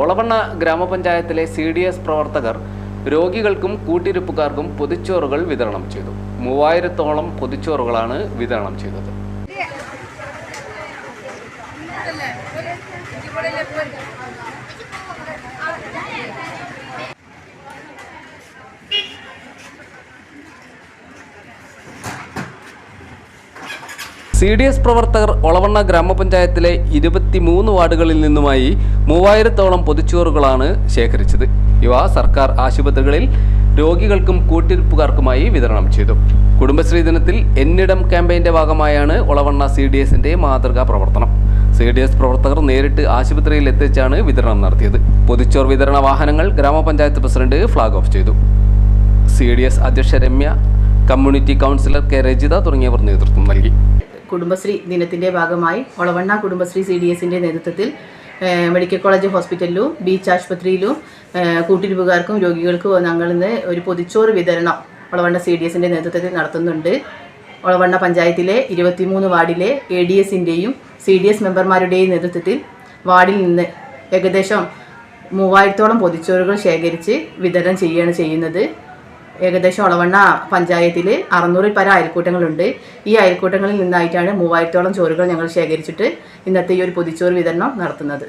ഒളവണ്ണ ഗ്രാമപഞ്ചായത്തിലെ C D S പ്രവർത്തകർ രോഗികൾക്കും കൂട്ടിരിപ്പുകാർക്കും പൊതിച്ചോറുകൾ വിതരണം ചെയ്തു. മൂവായിരത്തോളം പൊതിച്ചോറുകളാണ് വിതരണം ചെയ്തത്. സി ഡി എസ് പ്രവർത്തകർ ഒളവണ്ണ ഗ്രാമപഞ്ചായത്തിലെ ഇരുപത്തിമൂന്ന് വാർഡുകളിൽ നിന്നുമായി മൂവായിരത്തോളം പൊതിച്ചോറുകളാണ് ശേഖരിച്ചത്. ഇവ സർക്കാർ ആശുപത്രികളിൽ രോഗികൾക്കും കൂട്ടിരിപ്പുകാർക്കുമായി വിതരണം ചെയ്തു. കുടുംബശ്രീ ദിനത്തിൽ എന്നിടം ക്യാമ്പയിന്റെ ഭാഗമായാണ് ഒളവണ്ണ സി ഡി എസിന്റെ മാതൃകാ പ്രവർത്തനം. സി ഡി എസ് പ്രവർത്തകർ നേരിട്ട് ആശുപത്രിയിൽ എത്തിച്ചാണ് വിതരണം നടത്തിയത്. പൊതിച്ചോർ വിതരണ വാഹനങ്ങൾ ഗ്രാമപഞ്ചായത്ത് പ്രസിഡന്റ് ഫ്ളാഗ് ഓഫ് ചെയ്തു. സി ഡി എസ് അധ്യക്ഷ Ramya community councillor K Rajitha തുടങ്ങിയവർ നേതൃത്വം നൽകി. കുടുംബശ്രീ ദിനത്തിന്റെ ഭാഗമായി ഒളവണ്ണ കുടുംബശ്രീ സി ഡി എസിന്റെ നേതൃത്വത്തിൽ മെഡിക്കൽ കോളേജ് ഹോസ്പിറ്റലിലും ബീച്ച് ആശുപത്രിയിലും കൂട്ടിരിപ്പുകാർക്കും രോഗികൾക്കും ഞങ്ങൾ ഇന്ന് ഒരു പൊതിച്ചോറ് വിതരണം ഒളവണ്ണ സി ഡി എസിന്റെ നേതൃത്വത്തിൽ നടത്തുന്നുണ്ട്. ഒളവണ്ണ പഞ്ചായത്തിലെ ഇരുപത്തിമൂന്ന് വാർഡിലെ എ ഡി എസിന്റെയും സി ഡി എസ് മെമ്പർമാരുടെയും നേതൃത്വത്തിൽ വാർഡിൽ നിന്ന് ഏകദേശം മൂവായിരത്തോളം പൊതിച്ചോറുകൾ ശേഖരിച്ച് വിതരണം ചെയ്യുകയാണ് ചെയ്യുന്നത്. ഏകദേശം ഒളവണ്ണ പഞ്ചായത്തിൽ അറുന്നൂറിൽ പരം അയൽക്കൂട്ടങ്ങളുണ്ട്. ഈ അയൽക്കൂട്ടങ്ങളിൽ നിന്നായിട്ടാണ് മൂവായിരത്തോളം ചോറുകൾ ഞങ്ങൾ ശേഖരിച്ചിട്ട് ഇന്നത്തെ ഈ ഒരു പൊതിച്ചോറ് വിതരണം നടത്തുന്നത്.